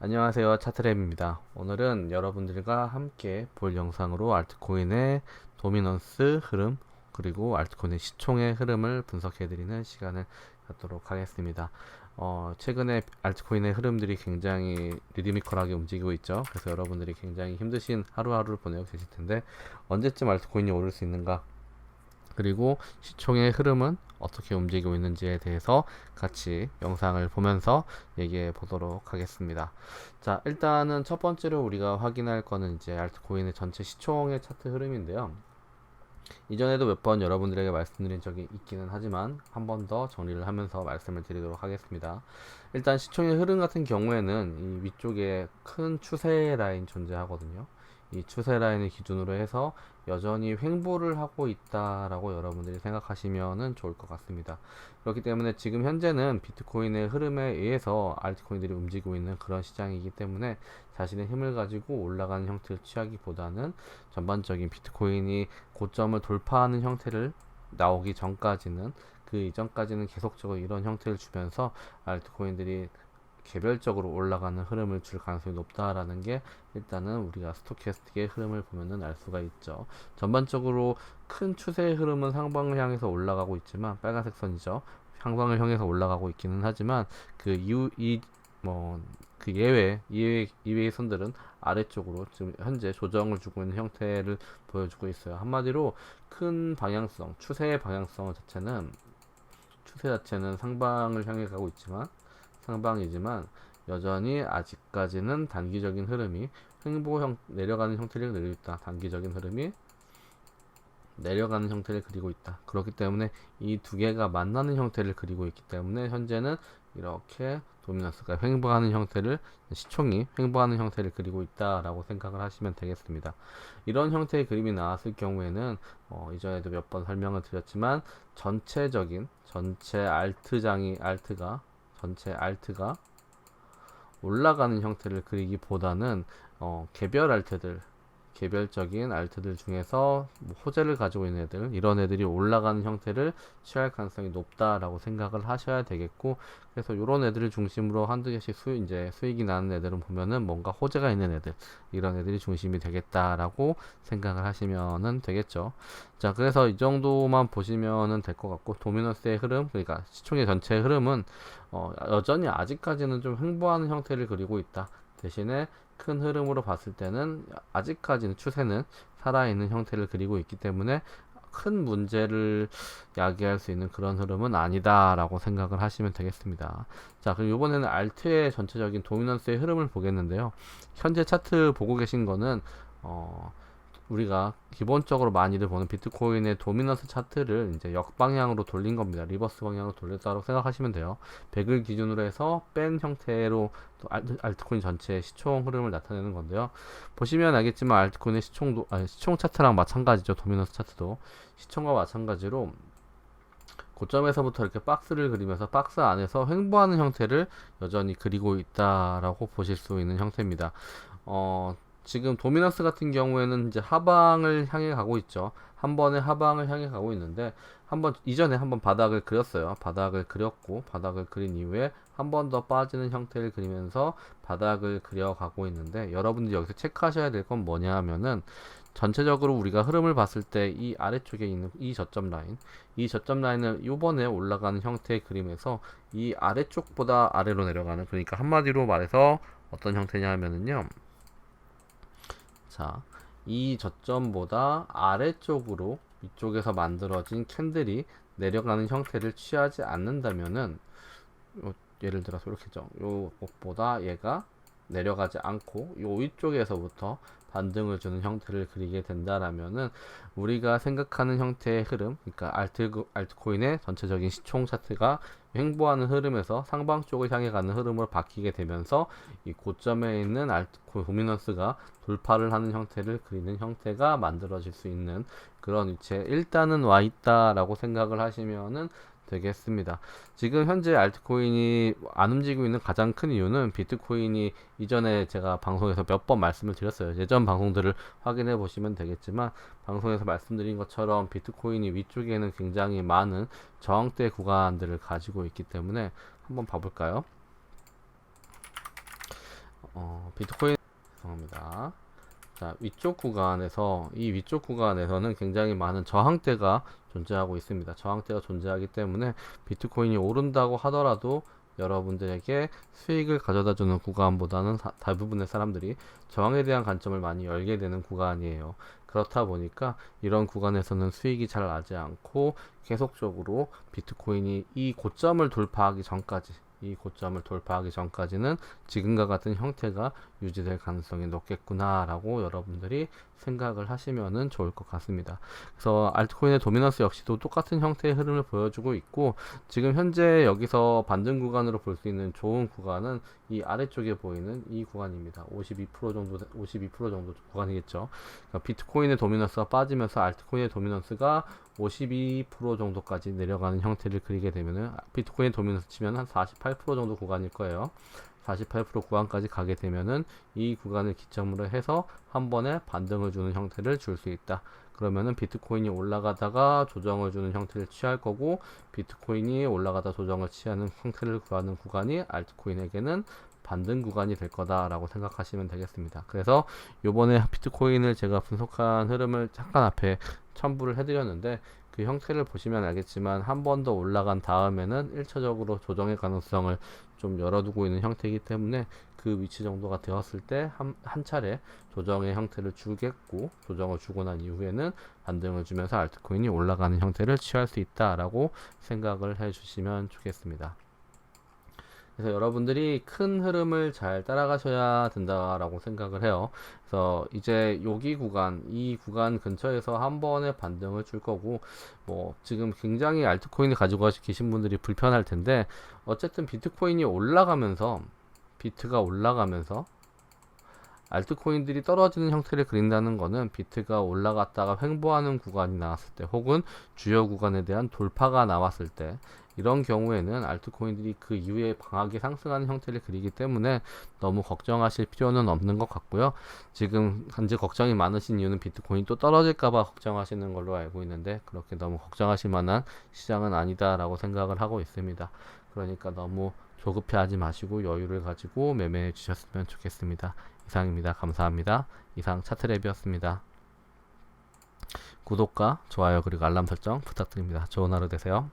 안녕하세요. 차트랩입니다. 오늘은 여러분들과 함께 볼 영상으로 알트코인의 도미넌스 흐름 그리고 알트코인의 시총의 흐름을 분석해드리는 시간을 갖도록 하겠습니다. 어, 최근에 알트코인의 흐름들이 굉장히 리드미컬하게 움직이고 있죠. 그래서 여러분들이 굉장히 힘드신 하루하루를 보내고 계실 텐데 언제쯤 알트코인이 오를 수 있는가 그리고 시총의 흐름은 어떻게 움직이고 있는지에 대해서 같이 영상을 보면서 얘기해 보도록 하겠습니다. 자, 일단은 첫 번째로 우리가 확인할 거는 이제 알트코인의 전체 시총의 차트 흐름인데요. 이전에도 몇 번 여러분들에게 말씀드린 적이 있기는 하지만 한 번 더 정리를 하면서 말씀을 드리도록 하겠습니다. 일단 시총의 흐름 같은 경우에는 이 위쪽에 큰 추세 라인 존재하거든요. 이 추세 라인을 기준으로 해서 여전히 횡보를 하고 있다라고 여러분들이 생각하시면 좋을 것 같습니다. 그렇기 때문에 지금 현재는 비트코인의 흐름에 의해서 알트코인들이 움직이고 있는 그런 시장이기 때문에 자신의 힘을 가지고 올라가는 형태를 취하기보다는 전반적인 비트코인이 고점을 돌파하는 형태를 나오기 전까지는 그 이전까지는 계속적으로 이런 형태를 주면서 알트코인들이 개별적으로 올라가는 흐름을 줄 가능성이 높다라는 게 일단은 우리가 스토캐스틱의 흐름을 보면은 알 수가 있죠. 전반적으로 큰 추세의 흐름은 상방을 향해서 올라가고 있지만 빨간색 선이죠. 상방을 향해서 올라가고 있기는 하지만 그 이후 이뭐 그 예외 이외 이외의 선들은 아래쪽으로 지금 현재 조정을 주고 있는 형태를 보여주고 있어요. 한마디로 큰 방향성, 추세의 방향성 자체는 추세 자체는 상방을 향해 가고 있지만 상방이지만 여전히 아직까지는 단기적인 흐름이 횡보 형 내려가는 형태를 그리고 있다. 단기적인 흐름이 내려가는 형태를 그리고 있다. 그렇기 때문에 이 두 개가 만나는 형태를 그리고 있기 때문에 현재는 이렇게 도미넌스가 횡보하는 형태를 시총이 횡보하는 형태를 그리고 있다라고 생각을 하시면 되겠습니다. 이런 형태의 그림이 나왔을 경우에는 어, 이전에도 몇 번 설명을 드렸지만 전체적인 전체 알트장이 알트가 전체 알트가 올라가는 형태를 그리기보다는 어, 개별 알트들 개별적인 알트들 중에서 뭐 호재를 가지고 있는 애들 이런 애들이 올라가는 형태를 취할 가능성이 높다라고 생각을 하셔야 되겠고 그래서 이런 애들을 중심으로 한두 개씩 수 이제 수익이 나는 애들은 보면은 뭔가 호재가 있는 애들 이런 애들이 중심이 되겠다라고 생각을 하시면은 되겠죠. 자 그래서 이 정도만 보시면은 될 것 같고 도미넌스의 흐름 그러니까 시총의 전체 흐름은 어, 여전히 아직까지는 좀 횡보하는 형태를 그리고 있다. 대신에 큰 흐름으로 봤을 때는 아직까지는 추세는 살아있는 형태를 그리고 있기 때문에 큰 문제를 야기할 수 있는 그런 흐름은 아니다라고 생각을 하시면 되겠습니다. 자, 그럼 이번에는 알트의 전체적인 도미넌스의 흐름을 보겠는데요. 현재 차트 보고 계신 거는 어, 우리가 기본적으로 많이들 보는 비트코인의 도미넌스 차트를 이제 역방향으로 돌린 겁니다. 리버스 방향으로 돌렸다고 생각하시면 돼요. 100을 기준으로 해서 뺀 형태로 알트코인 전체의 시총 흐름을 나타내는 건데요. 보시면 알겠지만 알트코인의 시총도 아니, 시총 차트랑 마찬가지죠. 도미넌스 차트도 시총과 마찬가지로 고점에서부터 이렇게 박스를 그리면서 박스 안에서 횡보하는 형태를 여전히 그리고 있다라고 보실 수 있는 형태입니다. 어, 지금 도미넌스 같은 경우에는 이제 하방을 향해 가고 있죠. 한 번에 하방을 향해 가고 있는데 한번 이전에 한번 바닥을 그렸어요. 바닥을 그렸고 바닥을 그린 이후에 한 번 더 빠지는 형태를 그리면서 바닥을 그려가고 있는데 여러분들이 여기서 체크하셔야 될 건 뭐냐 하면은 전체적으로 우리가 흐름을 봤을 때 이 아래쪽에 있는 이 저점 라인 이 저점 라인을 요번에 올라가는 형태의 그림에서 이 아래쪽보다 아래로 내려가는 그러니까 한마디로 말해서 어떤 형태냐 하면은요 자, 이 저점보다 아래쪽으로 위쪽에서 만들어진 캔들이 내려가는 형태를 취하지 않는다면은 요, 예를 들어서 이렇게죠. 요것보다 얘가 내려가지 않고 요 위쪽에서부터 반등을 주는 형태를 그리게 된다라면은 우리가 생각하는 형태의 흐름, 그러니까 알트 알트코인의 전체적인 시총 차트가 횡보하는 흐름에서 상방 쪽을 향해 가는 흐름으로 바뀌게 되면서 이 고점에 있는 알트 도미넌스가 돌파를 하는 형태를 그리는 형태가 만들어질 수 있는 그런 위치에 일단은 와 있다라고 생각을 하시면은 되겠습니다. 지금 현재 알트코인이 안 움직이고 있는 가장 큰 이유는 비트코인이 이전에 제가 방송에서 몇 번 말씀을 드렸어요. 예전 방송들을 확인해 보시면 되겠지만 방송에서 말씀드린 것처럼 비트코인이 위쪽에는 굉장히 많은 저항대 구간들을 가지고 있기 때문에 한번 봐볼까요? 어, 비트코인 죄송합니다. 자, 위쪽 구간에서 이 위쪽 구간에서는 굉장히 많은 저항대가 존재하고 있습니다. 저항대가 존재하기 때문에 비트코인이 오른다고 하더라도 여러분들에게 수익을 가져다 주는 구간보다는 사- 대부분의 사람들이 저항에 대한 관점을 많이 열게 되는 구간이에요. 그렇다 보니까 이런 구간에서는 수익이 잘 나지 않고 계속적으로 비트코인이 이 고점을 돌파하기 전까지 이 고점을 돌파하기 전까지는 지금과 같은 형태가 유지될 가능성이 높겠구나라고 여러분들이 생각을 하시면은 좋을 것 같습니다. 그래서 알트코인의 도미넌스 역시도 똑같은 형태의 흐름을 보여주고 있고 지금 현재 여기서 반등 구간으로 볼 수 있는 좋은 구간은 이 아래쪽에 보이는 이 구간입니다. 52% 정도 52% 정도 구간이겠죠. 그러니까 비트코인의 도미넌스가 빠지면서 알트코인의 도미넌스가 52% 정도까지 내려가는 형태를 그리게 되면은 비트코인 도미넌스 치면 한 48% 정도 구간일 거예요. 48% 구간까지 가게 되면은 이 구간을 기점으로 해서 한 번에 반등을 주는 형태를 줄 수 있다. 그러면은 비트코인이 올라가다가 조정을 주는 형태를 취할 거고 비트코인이 올라가다 조정을 취하는 형태를 구하는 구간이 알트코인에게는 반등 구간이 될 거다라고 생각하시면 되겠습니다. 그래서 요번에 비트코인을 제가 분석한 흐름을 잠깐 앞에 첨부를 해드렸는데 그 형태를 보시면 알겠지만 한 번 더 올라간 다음에는 1차적으로 조정의 가능성을 좀 열어두고 있는 형태이기 때문에 그 위치 정도가 되었을 때 한 한 차례 조정의 형태를 주겠고 조정을 주고 난 이후에는 반등을 주면서 알트코인이 올라가는 형태를 취할 수 있다라고 생각을 해주시면 좋겠습니다. 그래서 여러분들이 큰 흐름을 잘 따라가셔야 된다라고 생각을 해요. 그래서 이제 여기 구간, 이 구간 근처에서 한 번의 반등을 줄 거고, 뭐, 지금 굉장히 알트코인을 가지고 계신 분들이 불편할 텐데, 어쨌든 비트코인이 올라가면서, 비트가 올라가면서, 알트코인들이 떨어지는 형태를 그린다는 거는 비트가 올라갔다가 횡보하는 구간이 나왔을 때 혹은 주요 구간에 대한 돌파가 나왔을 때 이런 경우에는 알트코인들이 그 이후에 강하게 상승하는 형태를 그리기 때문에 너무 걱정하실 필요는 없는 것 같고요. 지금 현재 걱정이 많으신 이유는 비트코인이 또 떨어질까봐 걱정하시는 걸로 알고 있는데 그렇게 너무 걱정하실 만한 시장은 아니다라고 생각을 하고 있습니다. 그러니까 너무 조급해하지 마시고 여유를 가지고 매매해 주셨으면 좋겠습니다. 이상입니다. 감사합니다. 이상 차트랩이었습니다. 구독과 좋아요 그리고 알람 설정 부탁드립니다. 좋은 하루 되세요.